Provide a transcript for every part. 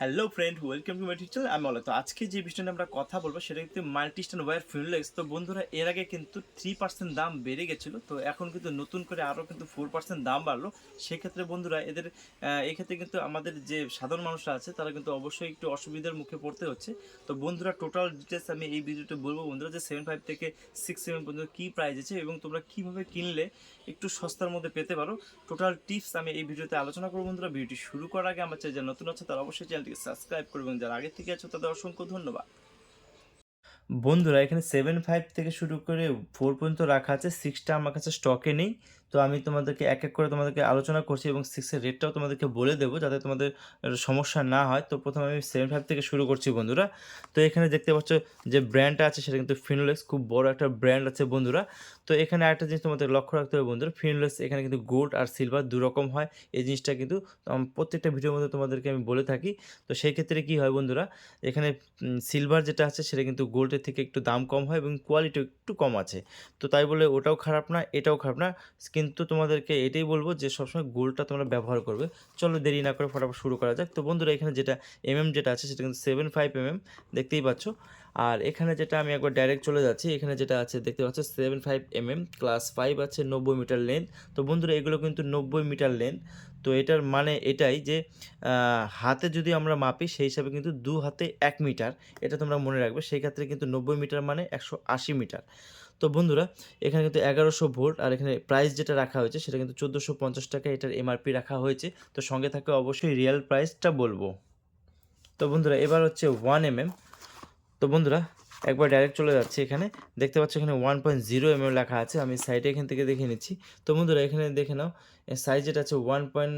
Hello friend welcome to my teacher আমি অলে তো আজকে যে বিষয়টা আমরা কথা বলব, সেটা কিন্তু মাল্টিস্টান ওয়ার ফিনলেক্স তো বন্ধুরা, এর আগে কিন্তু থ্রি পার্সেন্ট দাম বেড়ে গেছিল। তো এখন কিন্তু নতুন করে আরও কিন্তু ফোর পার্সেন্ট দাম বাড়লো। সেক্ষেত্রে বন্ধুরা, এদের এক্ষেত্রে কিন্তু আমাদের যে সাধারণ মানুষরা আছে, তারা কিন্তু অবশ্যই একটু অসুবিধার মুখে পড়তে হচ্ছে। তো বন্ধুরা টোটাল ডিটেলস আমি এই ভিডিওতে বলব বন্ধুরা যে সেভেন ফাইভ থেকে সিক্স সেভেন পর্যন্ত কী প্রাইস আছে এবং তোমরা কীভাবে কিনলে একটু সস্তার মধ্যে পেতে পারো। টোটাল টিপস আমি এই ভিডিওতে আলোচনা করব বন্ধুরা। ভিডিওটি শুরু করার আগে আমার চ্যানেল যারা নতুন আছে, তারা অবশ্যই চ্যানেলটিকে সাবস্ক্রাইব করবেন। যারা আগে থেকে আছো, তাদের অসংখ্য ধন্যবাদ। বন্ধুরা, এখানে সেভেন ফাইভ থেকে শুরু করে ফোর পর্যন্ত রাখা আছে। সিক্সটা আমার কাছে স্টকে নেই। তো আমি তোমাদেরকে এক এক করে তোমাদেরকে আলোচনা করছি এবং সিক্সের রেটটাও তোমাদেরকে বলে দেবো যাতে তোমাদের সমস্যা না হয়। তো প্রথমে আমি সেভেন ফাইভ থেকে শুরু করছি বন্ধুরা। তো এখানে দেখতে পাচ্ছ যে ব্র্যান্ডটা আছে সেটা কিন্তু ফিনোলেক্স খুব বড় একটা ব্র্যান্ড আছে বন্ধুরা। তো এখানে একটা জিনিস তোমাদের লক্ষ্য রাখতে হবে বন্ধুরা ফিনোলেক্স এখানে কিন্তু গোল্ড আর সিলভার দু রকম হয়। এই জিনিসটা কিন্তু প্রত্যেকটা ভিডিওর মধ্যে তোমাদেরকে আমি বলে থাকি। তো সেই ক্ষেত্রে কি হয় বন্ধুরা, এখানে সিলভার যেটা আছে সেটা কিন্তু গোল্ডের থেকে একটু দাম কম হয় এবং কোয়ালিটি একটু কম আছে। তো তাই বলে ওটাও খারাপ না, এটাও খারাপ না। কিন্তু তোমাদেরকে এটাই বলব যে সবসময় গোলটা তোমরা ব্যবহার করবে। চলো দেরি না করে ফটাফট শুরু করা যাক। তো বন্ধুরা, এখানে যেটা এমএম যেটা আছে, সেটা কিন্তু সেভেন ফাইভ এমএম, দেখতেই পাচ্ছ। আর এখানে যেটা আমি একবার ডাইরেক্ট চলে যাচ্ছি, এখানে যেটা আছে, দেখতে পাচ্ছ seven five mm class five আছে, নব্বই মিটার লেন্থ তো বন্ধুরা, এগুলো কিন্তু নব্বই মিটার লেন্থ তো এটার মানে এটাই যে হাতে যদি আমরা মাপি, সেই হিসাবে কিন্তু দু হাতে এক মিটার। এটা তোমরা মনে রাখবে, সেই ক্ষেত্রে কিন্তু নব্বই মিটার মানে একশো আশি মিটার। তো বন্ধুরা, এখানে কিন্তু এগারোশো ভোল্ট আর এখানে প্রাইস যেটা রাখা হয়েছে সেটা কিন্তু চোদ্দোশো পঞ্চাশ টাকা এটার এমআরপি রাখা হয়েছে। তো সঙ্গে থাকে, অবশ্যই রিয়েল প্রাইসটা বলব। তো বন্ধুরা, এবার হচ্ছে ওয়ান এম তো বন্ধুরা একবার ডাইরেক্ট চলে যাচ্ছে এখানে। দেখতে পাচ্ছ এখানে ওয়ান পয়েন্ট জিরো এমএম লেখা আছে, আমি সাইডে এখান থেকে দেখে নিচ্ছি। তো বন্ধুরা, এখানে দেখে নাও সাইজ যেটা আছে one point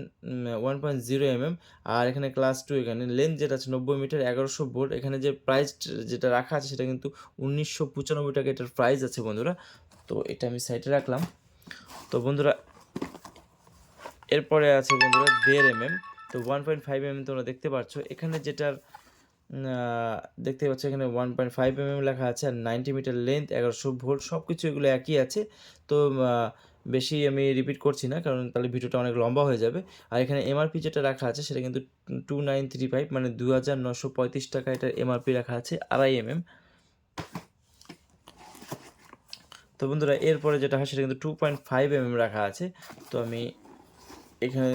one point zero mm আর এখানে ক্লাস টু এখানে। লেন্থ যেটা আছে নব্বই মিটার এগারোশো ভোল্ট এখানে যে প্রাইস যেটা রাখা আছে, সেটা কিন্তু উনিশশো পঁচানব্বই টাকা এটার প্রাইস আছে বন্ধুরা। তো এটা আমি সাইডে রাখলাম। তো বন্ধুরা, এরপরে আছে বন্ধুরা দেড় এমএম তো ওয়ান পয়েন্ট ফাইভ এমএম তোমরা দেখতে পাচ্ছ। এখানে যেটার দেখতে পাচ্ছ এখানে ওয়ান পয়েন্ট ফাইভ এমএম লেখা আছে আর নাইনটি মিটার লেন্থ এগারোশো ভোল্ট সব কিছু এগুলো একই আছে। তো বেশি আমি রিপিট করছি না, কারণ তাহলে ভিডিওটা অনেক লম্বা হয়ে যাবে। আর এখানে এমআরপি যেটা রাখা আছে, সেটা কিন্তু টু নাইন থ্রি ফাইভ মানে দু হাজার নশো পঁয়ত্রিশ টাকা এটার এমআরপি রাখা আছে, আড়াই এমএম তো বন্ধুরা, এরপরে যেটা হয়, সেটা কিন্তু টু পয়েন্ট ফাইভ এমএম রাখা আছে। তো আমি এখানে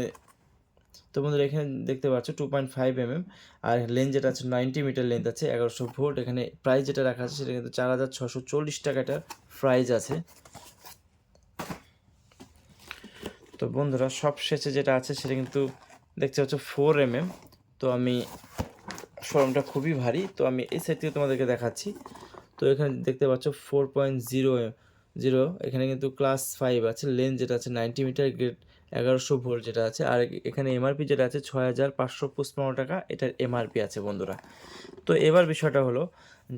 তো বন্ধুরা এখানে দেখতে পাচ্ছ টু পয়েন্ট ফাইভ এমএম আর লেন্থ যেটা আছে নাইনটি মিটার লেন্থ আছে, এগারোশো ভোল্ট। এখানে প্রাইস যেটা রাখা আছে সেটা কিন্তু চার হাজার ছশো চল্লিশ টাকাটার প্রাইস আছে। তো বন্ধুরা সব শেষে যেটা আছে সেটা কিন্তু দেখতে পাচ্ছ ফোর এমএম তো আমি শোরুমটা খুবই ভারী, তো আমি এই সাইড থেকে তোমাদেরকে দেখাচ্ছি। তো এখানে দেখতে পাচ্ছ ফোর পয়েন্ট জিরো জিরো এখানে কিন্তু ক্লাস ফাইভ আছে লেন্থ যেটা আছে নাইনটি মিটার গ্রেড এগারোশো ভোল্ট যেটা আছে, আর এখানে এমআরপি যেটা আছে ছয় হাজার পাঁচশো পঁচপান্ন টাকা, এটার এমআরপি আছে বন্ধুরা। তো এবার বিষয়টা হলো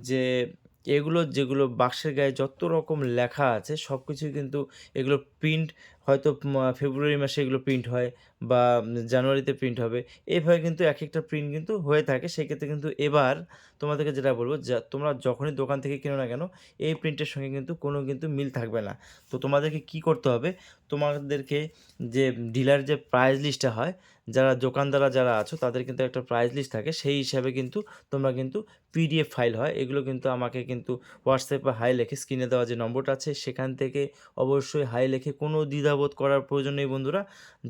যে এগুলো যেগুলো বাক্সের গায়ে যত রকম লেখা আছে সব কিছুই কিন্তু এগুলো প্রিন্ট হয়তো ফেব্রুয়ারি মাসে এগুলো প্রিন্ট হয় বা জানুয়ারিতে প্রিন্ট হবে। এইভাবে কিন্তু এক একটা প্রিন্ট কিন্তু হয়ে থাকে। সেক্ষেত্রে কিন্তু এবার তোমাদেরকে যেটা বলব, যা তোমরা যখনই দোকান থেকে কিনো না কেন, এই প্রিন্টের সঙ্গে কিন্তু কোনো কিন্তু মিল থাকবে না। তো তোমাদেরকে কি করতে হবে? তোমাদেরকে যে ডিলার যে প্রাইস লিস্টটা হয় যারা দোকানদাররা যারা আছো, তাদের কিন্তু একটা প্রাইস লিস্ট থাকে। সেই হিসাবে কিন্তু তোমরা কিন্তু পিডিএফ ফাইল হয়। এগুলো কিন্তু আমাকে কিন্তু হোয়াটসঅ্যাপে হাই লেখে স্ক্রিনে দেওয়া যে নম্বরটা আছে, সেখান থেকে অবশ্যই হাই লেখে কোনো দ্বিধাবোধ করার প্রয়োজন নেই বন্ধুরা।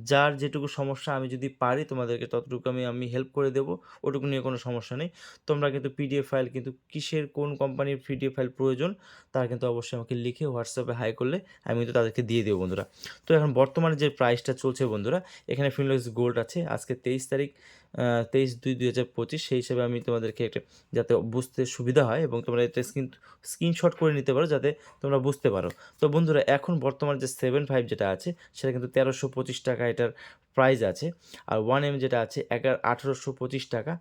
যার যেটুকু সমস্যা আমি যদি পারি, তোমাদেরকে ততটুকু আমি আমি হেল্প করে দেবো। ওটুকু নিয়ে কোনো সমস্যা নেই। তোমরা কিন্তু পিডিএফ ফাইল কিন্তু কিসের, কোন কোম্পানির পিডিএফ ফাইল প্রয়োজন, তারা কিন্তু অবশ্যই আমাকে লিখে হোয়াটসঅ্যাপে হাই করলে আমি কিন্তু তাদেরকে দিয়ে দেবো বন্ধুরা। তো এখন বর্তমানে যে প্রাইসটা চলছে বন্ধুরা, এখানে ফিনলেক্স গোল্ড আছে। আজকে তেইশ তারিখ তেইশ দুই দুই হাজার পঁচিশ, সেই হিসাবে আমি তোমাদেরকে একটা যাতে বুঝতে সুবিধা হয় এবং তোমরা এটা স্ক্রিন স্ক্রিনশট করে নিতে পারো যাতে তোমরা বুঝতে পারো। তো বন্ধুরা, এখন বর্তমানে যে সেভেন ফাইভ যেটা আছে, সেটা কিন্তু তেরোশো পঁচিশ টাকা এটার প্রাইস আছে। আর ওয়ান এম যেটা আছে, এগারো, আঠেরোশো পঁচিশ টাকা।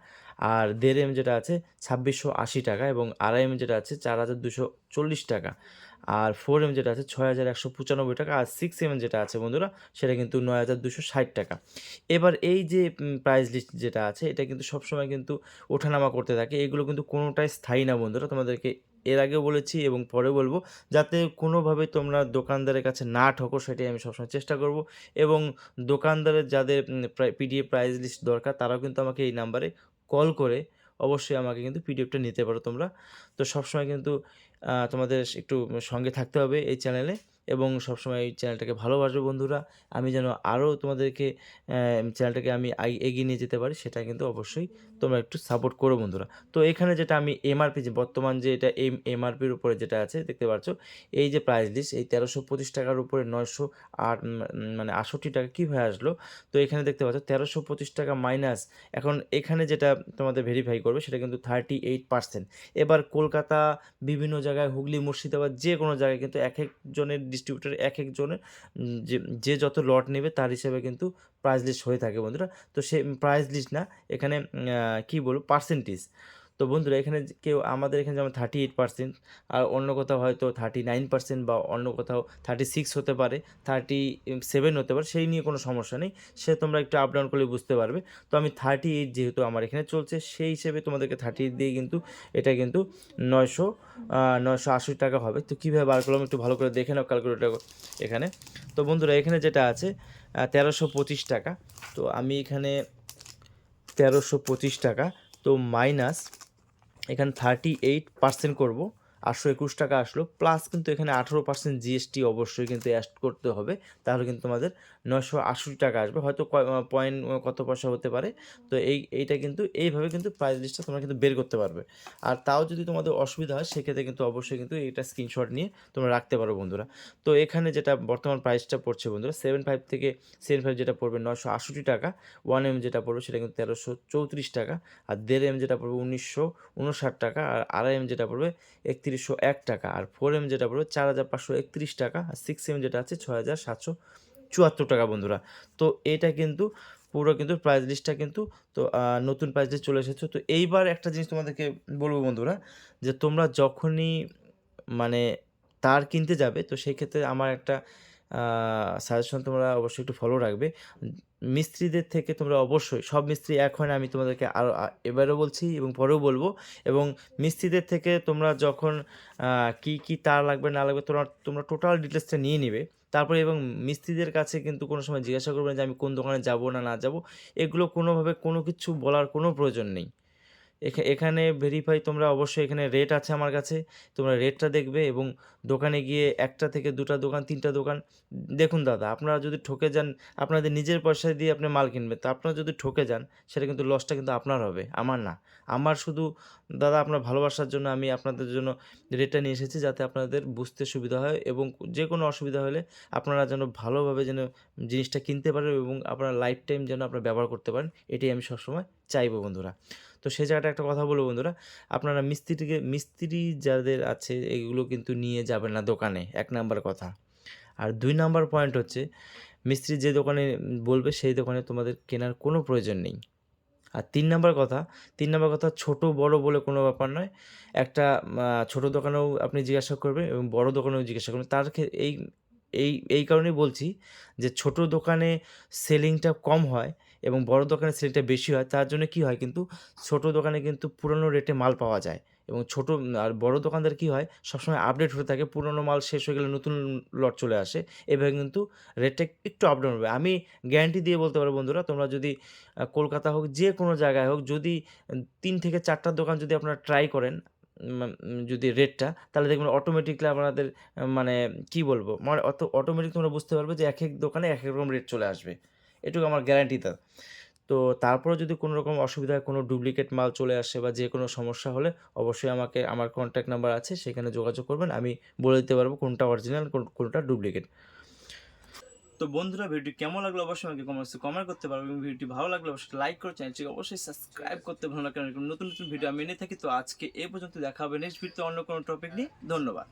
আর দেড় এম যেটা আছে, ছাব্বিশশো আশি টাকা এবং আড়াই এম যেটা আছে, চার হাজার দুশো চল্লিশ টাকা। আর ফোর এম যেটা আছে ছয় হাজার একশো পঁচানব্বই টাকা আর সিক্স এম যেটা আছে বন্ধুরা, সেটা কিন্তু নয় হাজার দুশো ষাট টাকা। এবার এই যে প্রাইস লিস্ট যেটা আছে, এটা কিন্তু সবসময় কিন্তু ওঠানামা করতে থাকে। এগুলো কিন্তু কোনোটাই স্থায়ী না বন্ধুরা, তোমাদেরকে এর আগেও বলেছি এবং পরে বলব, যাতে কোনোভাবে তোমরা দোকানদারের কাছে না ঠকো, সেটাই আমি সবসময় চেষ্টা করব। এবং দোকানদারের যাদের পিডিএফ প্রাইস লিস্ট দরকার, তারাও কিন্তু আমাকে এই নাম্বারে কল করে অবশ্যই আমাকে কিন্তু পিডিএফটা নিতে পারো তোমরা। তো সবসময় কিন্তু তোমাদের একটু সঙ্গে থাকতে হবে এই চ্যানেলে এবং সবসময় এই চ্যানেলটাকে ভালোবাসবে বন্ধুরা। আমি যেন আরও তোমাদেরকে চ্যানেলটাকে আমি এগিয়ে নিয়ে যেতে পারি, সেটা কিন্তু অবশ্যই তোমরা একটু সাপোর্ট করো বন্ধুরা। তো এখানে যেটা আমি এমআরপি যে বর্তমান যে এটা এম এমআরপির উপরে যেটা আছে, দেখতে পাচ্ছ এই যে প্রাইস লিস্ট এই তেরোশো পঁচিশ টাকার উপরে নয়শো আট মানে আষট্টি টাকা কীভাবে আসলো? তো এখানে দেখতে পাচ্ছ, তেরোশো পঁচিশ টাকা মাইনাস এখন এখানে যেটা তোমাদের ভেরিফাই করবে সেটা কিন্তু থার্টি এইট পার্সেন্ট এবার কলকাতা, বিভিন্ন জায়গায়, হুগলি, মুর্শিদাবাদ যে কোনো জায়গায় কিন্তু এক একজনের ডিস্ট্রিবিউটার এক একজনের যে যে যত লট নেবে তার হিসেবে কিন্তু প্রাইস লিস্ট হয়ে থাকে বন্ধুরা। তো সে প্রাইস লিস্ট না, এখানে কী বলব পার্সেন্টেজ তো বন্ধুরা, এখানে কেউ, আমাদের এখানে যেমন থার্টি এইট পার্সেন্ট আর অন্য কোথাও হয়তো থার্টি নাইন পার্সেন্ট বা অন্য কোথাও থার্টি সিক্স হতে পারে থার্টি সেভেন হতে পারে, সেই নিয়ে কোনো সমস্যা নেই। সে তোমরা একটু আপ ডাউন করলে বুঝতে পারবে। তো আমি থার্টি এইট যেহেতু আমার এখানে চলছে, সেই হিসেবে তোমাদেরকে থার্টি এইট দিয়ে কিন্তু, এটা কিন্তু নয়শো নয়শো আশি টাকা হবে। তো কীভাবে বার করলাম একটু ভালো করে দেখে নাও ক্যালকুলেটার এখানে। তো বন্ধুরা, এখানে যেটা আছে তেরোশো পঁচিশ টাকা। তো আমি এখানে তেরোশো পঁচিশ টাকা তো মাইনাস এখানে থার্টি এইট পার্সেন্ট করব। আটশো একুশ টাকা আসলো প্লাস কিন্তু এখানে আঠেরো পার্সেন্ট জিএসটি অবশ্যই কিন্তু অ্যাড করতে হবে, তাহলে কিন্তু আমাদের নশো আশি টাকা আসবে, হয়তো পয়েন্ট কত পয়সা হতে পারে, তো এই, এইটা কিন্তু, এইভাবে কিন্তু প্রাইস লিস্টটা তোমরা কিন্তু বের করতে পারবে, আর তাও যদি তোমাদের অসুবিধা হয়, সেক্ষেত্রে কিন্তু অবশ্যই কিন্তু এটা স্ক্রিনশট নিয়ে তোমরা রাখতে পারো বন্ধুরা, তো এখানে যেটা বর্তমান প্রাইসটা পড়ছে বন্ধুরা সেভেন ফাইভ থেকে সেভেন ফাইভ যেটা পড়বে নশো আষট্টি টাকা ওয়ান এম যেটা পড়বে সেটা কিন্তু তেরোশো চৌত্রিশ টাকা, আর দেড় এম যেটা পড়বে উনিশশো উনষাট টাকা, আর আড়াই এম যেটা পড়বে একত্রিশশো এক টাকা। আর ফোর এম যেটা পড়বে চার হাজার পাঁচশো একত্রিশ টাকা। আর সিক্স এম যেটা আছে, ছয় হাজার সাতশো চুয়াত্তর টাকা বন্ধুরা। তো এটা কিন্তু পুরো কিন্তু প্রাইস লিস্টটা কিন্তু, তো নতুন প্রাইস লিস্ট চলে এসেছে। তো এইবার একটা জিনিস তোমাদেরকে বলব বন্ধুরা, যে তোমরা যখনই মানে তার কিনতে যাবে, তো সেই ক্ষেত্রে আমার একটা সাজেশন তোমরা অবশ্যই একটু ফলো রাখবে। মিস্ত্রিদের থেকে তোমরা অবশ্যই, সব মিস্ত্রি এক হয় না, আমি তোমাদেরকে আরও এবারও বলছি এবং পরেও বলব। এবং মিস্ত্রিদের থেকে তোমরা যখন কি কি তার লাগবে, না লাগবে, তোমরা তোমরা টোটাল ডিটেলসটা নিয়ে নিবে। তারপরে এবং মিস্ত্রিদের কাছে কিন্তু কোনো সময় জিজ্ঞাসা করবে না যে আমি কোন দোকানে যাব না না যাব। এগুলো কোনোভাবে কোনো কিছু বলার কোনো প্রয়োজন নেই। এখানে ভেরিফাই তোমরা অবশ্যই এখানে রেট আছে আমার কাছে। তোমরা রেটটা দেখবে এবং দোকানে গিয়ে একটা থেকে দুটা দোকান, তিনটা দোকান, দেখুন দাদা, আপনারা যদি ঠকে যান, আপনাদের নিজের পয়সা দিয়ে আপনি মাল কিনবেন, তো আপনারা যদি ঠকে যান, সেটা কিন্তু লসটা কিন্তু আপনার হবে, আমার না। আমার শুধু, দাদা, আপনার ভালোবাসার জন্য আমি আপনাদের জন্য রেটটা নিয়ে এসেছি যাতে আপনাদের বুঝতে সুবিধা হয় এবং যে কোনো অসুবিধা হলে আপনারা যেন ভালোভাবে যেন জিনিসটা কিনতে পারেন এবং আপনারা লাইফ টাইম যেন আপনারা ব্যবহার করতে পারেন, এটাই আমি সবসময় চাইব বন্ধুরা। তো সে জায়গাটা একটা কথা বলব বন্ধুরা। আপনারা মিস্ত্রিকে, মিস্ত্রি যাদের আছে, এগুলো কিন্তু নিয়ে যাবেন না দোকানে, এক নাম্বার কথা। আর দুই নাম্বার পয়েন্ট হচ্ছে, মিস্ত্রি যে দোকানে বলবে, সেই দোকানে তোমাদের কেনার কোনো প্রয়োজন নেই। আর তিন নাম্বার কথা, তিন নাম্বার কথা ছোট, বড় বলে কোনো ব্যাপার নয়। একটা ছোট দোকানেও আপনি জিজ্ঞাসা করবেন এবং বড় দোকানেও জিজ্ঞাসা করবেন। তার এই এই এই কারণেই বলছি যে ছোট দোকানে সেলিংটা কম হয়। এবং বড় দোকানে সেলিংটা বেশি হয়, তার জন্য কি হয় কিন্তু ছোট দোকানে কিন্তু পুরনো রেটে মাল পাওয়া যায় এবং ছোট আর বড় দোকানদার কি হয়, সবসময় আপডেট হতে থাকে, পুরনো মাল শেষ হয়ে গেলে নতুন লট চলে আসে, এভাবে কিন্তু রেটটা একটু আপডাউন হবে। আমি গ্যারান্টি দিয়ে বলতে পারব বন্ধুরা, তোমরা যদি কলকাতা হোক, যে কোনো জায়গায় হোক, যদি তিন থেকে চারটা দোকান যদি আপনারা ট্রাই করেন যদি রেটটা তাহলে দেখবেন অটোমেটিকলি আপনাদের মানে কি বলব মানে অত অটোমেটিক তোমরা বুঝতে পারবে যে এক এক দোকানে এক এক রকম রেট চলে আসবে। এটুকু আমার গ্যারান্টি তা তো তারপরে যদি কোনো রকম অসুবিধা কোনো ডুপ্লিকেট মাল চলে আসে বা যে কোনো সমস্যা হলে অবশ্যই আমাকে, আমার কন্ট্যাক্ট নাম্বার আছে, সেখানে যোগাযোগ করবেন, আমি বলে দিতে পারব কোনটা অরিজিনাল কোনটা ডুপ্লিকেট তো বন্ধুরা, ভিডিওটি কেমন লাগল অবশ্যই আমাকে কমেন্টসে কমেন্ট করতে পারবে এবং ভিডিওটি ভালো লাগলে অবশ্যই লাইক করে চ্যানেলটিকে অবশ্যই সাবস্ক্রাইব করতে ভালো এরকম নতুন নতুন ভিডিও আমি এনে থাকি। তো আজকে এ পর্যন্ত দেখা হবে নেক্সট ভিডিওতে অন্য কোনো টপিক নিয়ে। ধন্যবাদ।